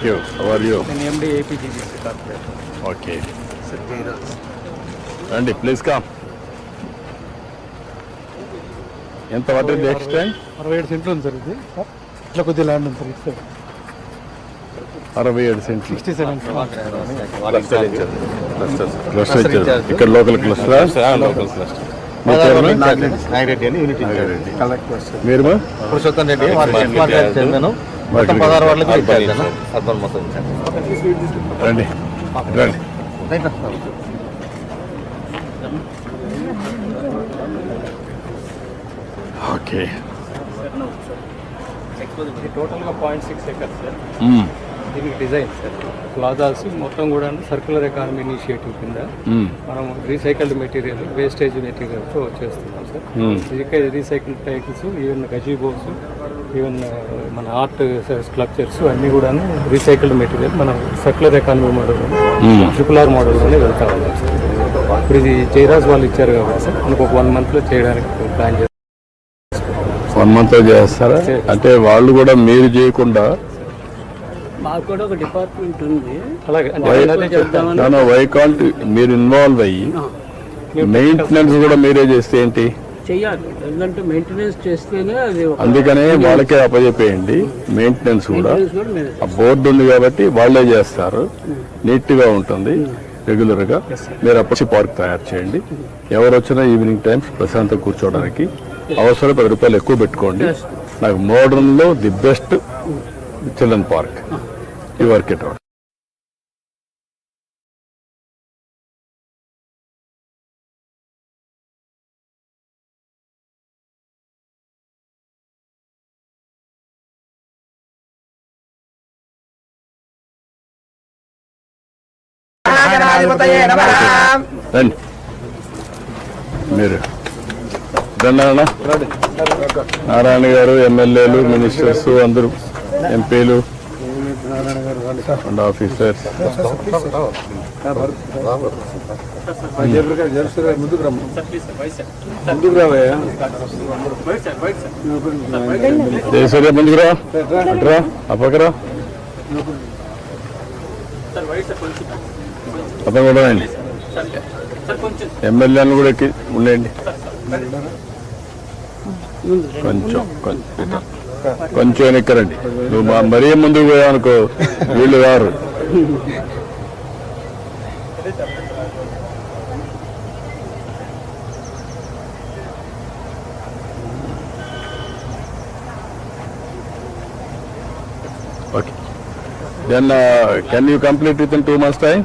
Thank you are you నేను MD APGBC corporation okay రండి please come ఎంత పట్టింది నెక్స్ట్ టైం అరవై ఏడు సెంట్లు ఉంది సార్ ఇది. సార్ ఇట్లా కొద్దిగా ల్యాండ్ ఉంది సార్ ఇటు అరవై ఏడు సెంట్లు. సిక్స్టీ సెవెన్ క్లస్టర్ ఇచ్చారు. ఇక్కడ local cluster local cluster? Nagireddy. అని యూనిట్ మీరు? పురుషోత్తం రెడ్డి చైర్మన్. మొత్తం పదహారు ఇచ్చారు అర్బన్ మొత్తం ఇచ్చారు రండి. రండి. ఓకే. టోటల్గా పాయింట్ సిక్స్ ఎకర్స్ సార్. దీనికి డిజైన్ సార్. ప్లాజాస్ మొత్తం కూడా సర్క్యులర్ ఎకానమీ ఇనిషియేటివ్ కింద. మనం రీసైకిల్డ్ మెటీరియల్ వేస్టేజ్ మెటీరియల్తో చేస్తున్నాం sir. Recycled titles even gazebos even మన ఆర్ట్ స్ట్రక్చర్స్ అన్నీ కూడా రీసైకిల్డ్ మెటీరియల్ మనం circular economy model triple R మోడల్లోనే వెళ్తా ఉన్నాం సార్ ఇప్పుడు ఇది జైరాజ్ వాళ్ళు ఇచ్చారు కాబట్టి సార్ మనకు ఒక వన్ మంత్లో చేయడానికి ప్లాన్ చేస్తాం. వన్ మంత్ చేస్తారా? అంటే వాళ్ళు కూడా మీరు చేయకుండా మాకు కూడా ఒక డిపార్ట్మెంట్ ఉంది. అలాగే నన్ను వైకాంట్ మీరు ఇన్వాల్వ్ అయ్యి మెయింటెనెన్స్ కూడా మీరే చేస్తే ఏంటి? చెయ్యాలి ఎందుకంటే మెయింటెనెన్స్ చేస్తేనే అది ఒక అందుకనే వాళ్ళకే అప్పచెప్పేయండి మెయింటెనెన్స్ కూడా. ఆ బోర్డు ఉంది కాబట్టి వాళ్ళే చేస్తారు. నీట్గా ఉంటుంది. రెగ్యులర్గా మీరు అప్పటి పార్క్ తయారు చేయండి. ఎవరు వచ్చినా ఈవినింగ్ టైమ్స్ ప్రశాంతంగా కూర్చోవడానికి అవసరం పది రూపాయలు ఎక్కువ పెట్టుకోండి. నాకు మోడర్న్లో ది బెస్ట్ చిల్డ్రన్ పార్క్ ఈ వర్క్ ఇట్ అవుట్ రండి. మీరు. రండి అన్న. నారాయణ గారు ఎమ్మెల్యేలు మినిస్టర్స్ అందరూ ఎంపీలు అండ్ ఆఫీసర్స్. జయసూర్య ముందుకురా. అటురా అప్పకరా. అతను కూడా రండి ఎమ్మెల్యేలను కూడా ఎక్కి ఉండండి. కొంచెం కొంచెం ఇటు. కొంచెం వెనక్కరండి. నువ్వు మా మరీ ముందుకు పోయావనుకో వీళ్ళు గారు okay. Then can you complete with in two months time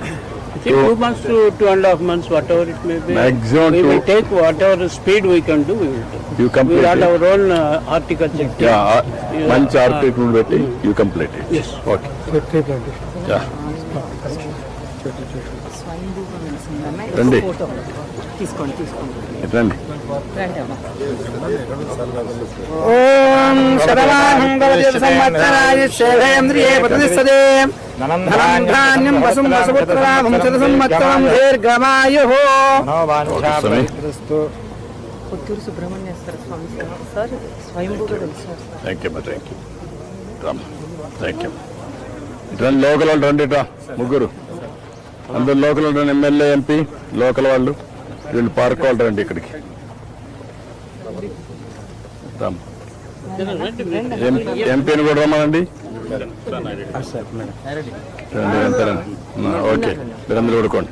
See, two months to two and a half months, whatever it may be. Maximum We will two- take whatever speed we can do, we will do. You We complete had our own uh, horticulture team. మంచి article పెట్టి you complete Yes. Okay tree plantation yeah రండి తీసుకోండి తీసుకోండి ఇటు రండి రండి అమ్మా ఓం శతమానం భవతి సంవత్సరాయ శేవేంద్రియే ప్రతిష్టతే ధాన్యం వసుం వసుపుత్రామం శత సంవత్సరం దీర్ఘమాయు స్వామి పుత్తూరు సుబ్రహ్మణ్యేశ్వర స్వామి సార్ సార్ స్వయంభూగా తెలుసు sir thank you thank you Ram thank you ఇటు రండి లోకల్ వాళ్ళు రండి ముగ్గురు. అందరు లోకల్ వాళ్ళు ఎమ్మెల్యే ఎంపీ లోకల్ వాళ్ళు. వీళ్ళు పార్క్ వాళ్ళు రండి ఇక్కడికి. ఎంపీని కూడా రమ్మనండి. ఓకే మీరందరూ పడుకోండి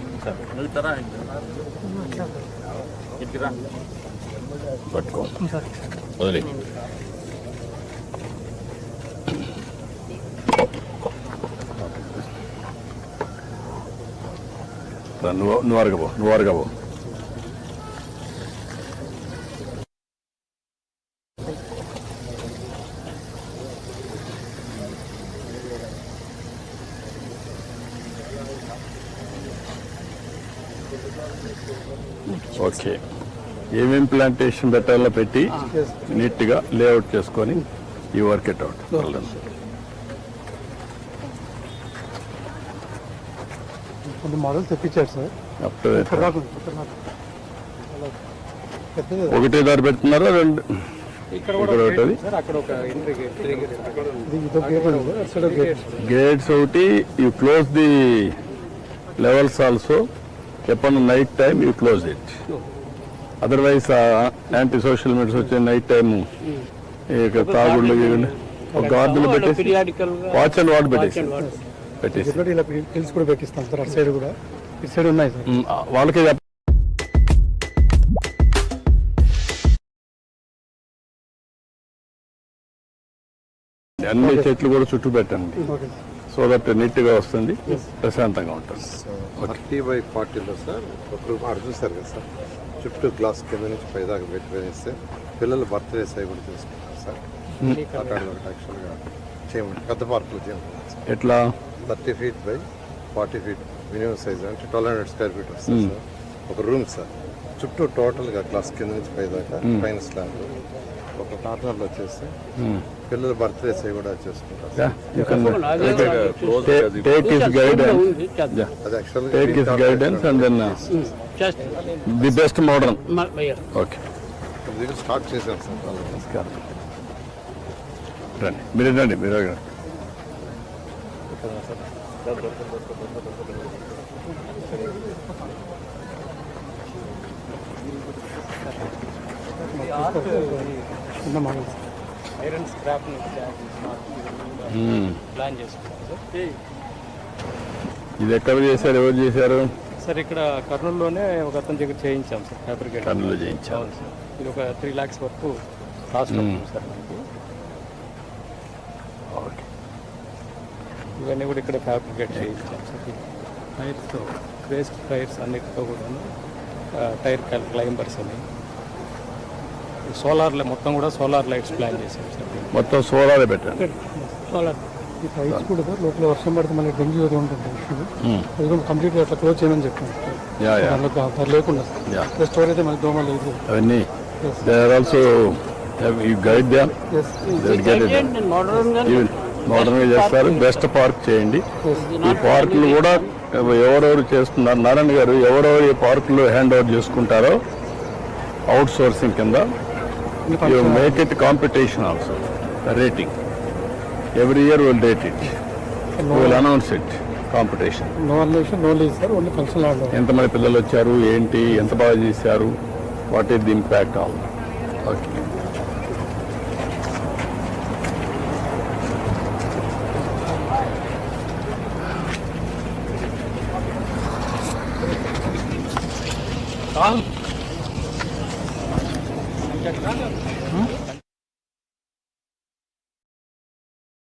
పట్టుకోండి వదిలే రా, నువ్వు నువ్వు అరగబో నువ్వు అరగబో ఓకే. ఏమేం ప్లాంటేషన్ పెట్టాలో పెట్టి నీట్గా లేఅవుట్ చేసుకొని ఈ work it out model sir. ఒకటే దారి పెడుతున్నారా? రెండు. గేట్స్ ఒకటి you close the levels also ఎప్పుడు night time you close it otherwise anti social medias వచ్చే నైట్ టైం ఇక తాగుళ్ళు ఒక గార్డులు పెట్టేసి వాచ్ అండ్ వాట్ పెట్టేసి పెట్టేసి. ఇలా హిల్స్ కూడా పెట్టిస్తాం సార్ అటు సైడ్ కూడా. ఇటు సైడ్ ఉన్నాయి సార్. వాళ్ళకే అన్ని చెట్లు కూడా చుట్టూ పెట్టండి. సో దట్ నీట్గా వస్తుంది ప్రశాంతంగా ఉంటుంది. థర్టీ బై ఫార్టీలో సార్ ఒకరు అటు చూసారు కదా సార్ చుట్టూ గ్లాస్ కింద నుంచి పైదాకా పెట్టి వేస్తే పిల్లలు బర్త్డేస్ అవి కూడా చేసుకుంటారు సార్ అక్కడ ఒకటి యాక్చువల్గా చేయమంటారు. పెద్ద పార్కులు చేయమంటారు సార్. ఎట్లా? Thirty feet by forty feet minimum size అంటే ట్వెల్వ్ హండ్రెడ్ స్క్వేర్ ఫీట్ వస్తుంది సార్. ఒక రూమ్ సార్. చుట్టూ టోటల్గా గ్లాస్ కింద నుంచి పైదాకా పైన స్లాబ్. ఒక కార్నర్లో వచ్చేసి పిల్లలు బర్త్డేస్ అవి కూడా చేసుకుంటారు. Guidance and then the best modern. Okay start చేశారు సార్ రండి మీరు రండి మీరు రండి. ఐరన్ స్క్రాప్ మ్మ్. ప్లాన్ చేసుకున్నాం సార్ ఇది ఎక్కడ చేశారు? ఎవరు చేశారు? సార్ ఇక్కడ కర్నూలులోనే ఒక అతని దగ్గర చేయించాం సార్ ఫ్యాబ్రికేట్ కర్నూలులో చేయించారు. అవును సార్. ఇది ఒక త్రీ ల్యాక్స్ వరకు కాస్ట్ అవుతుంది సార్ మనకి. ఓకే. ఇవన్నీ కూడా ఇక్కడ ఫ్యాబ్రికేట్ చేయించాం సార్. టైర్స్ క్రేస్ టైర్స్ అన్నిటితో కూడా టైర్ క్లైంబర్స్ అని సోలార్ మొత్తం కూడా సోలార్ లైట్స్ ప్లాన్ చేసాం సార్. మొత్తం సోలార్ పెట్టండి Solar. ఈ టైర్స్ కూడా సార్ లోపల వర్షం పడితే మనకి డెంగ్యూ అది ఉంటుంది ఇష్యూ అది కూడా కంప్లీట్గా అట్లా క్లోజ్ చేయమని చెప్పాను లేకుండా. స్టోర్ అయితే మనకి అవన్నీ. They are also you guide them చేస్తారు. బెస్ట్ పార్క్ చేయండి. ఈ పార్కులు కూడా ఎవరెవరు చేస్తున్నారు నారాయణ గారు ఎవరెవరు ఈ పార్కులు హ్యాండ్ ఓవర్ చేసుకుంటారో అవుట్ సోర్సింగ్ కింద you make it competition also rating every year will rate it will announce it competition no అన్లేషన్ no lease sir only function order ఎంతమంది పిల్లలు వచ్చారు ఏంటి ఎంత బాగా చేశారు what is the impact all okay